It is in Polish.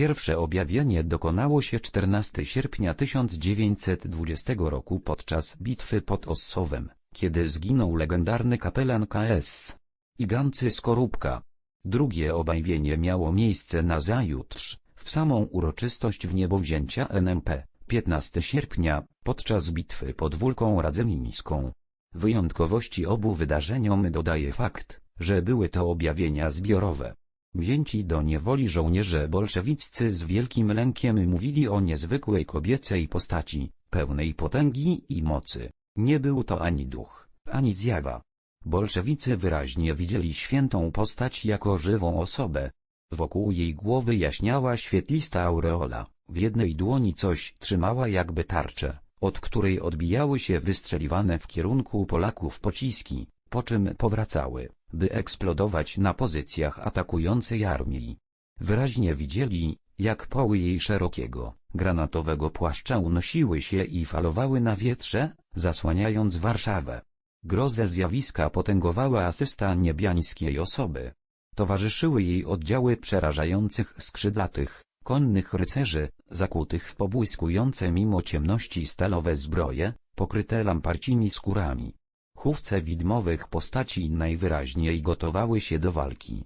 Pierwsze objawienie dokonało się 14 sierpnia 1920 roku podczas bitwy pod Ossowem, kiedy zginął legendarny kapelan KS. Igancy Skorupka. Drugie objawienie miało miejsce na zajutrz, w samą uroczystość wniebowzięcia NMP, 15 sierpnia, podczas bitwy pod Wólką Radzymińską. Wyjątkowości obu wydarzeniom dodaje fakt, że były to objawienia zbiorowe. Wzięci do niewoli żołnierze bolszewiccy z wielkim lękiem mówili o niezwykłej kobiecej postaci, pełnej potęgi i mocy. Nie był to ani duch, ani zjawa. Bolszewicy wyraźnie widzieli świętą postać jako żywą osobę. Wokół jej głowy jaśniała świetlista aureola, w jednej dłoni coś trzymała jakby tarczę, od której odbijały się wystrzeliwane w kierunku Polaków pociski, po czym powracały, by eksplodować na pozycjach atakującej armii. Wyraźnie widzieli, jak poły jej szerokiego, granatowego płaszcza unosiły się i falowały na wietrze, zasłaniając Warszawę. Grozę zjawiska potęgowała asysta niebiańskiej osoby. Towarzyszyły jej oddziały przerażających skrzydlatych, konnych rycerzy, zakutych w pobłyskujące mimo ciemności stalowe zbroje, pokryte lamparcimi skórami. Chówce widmowych postaci najwyraźniej gotowały się do walki.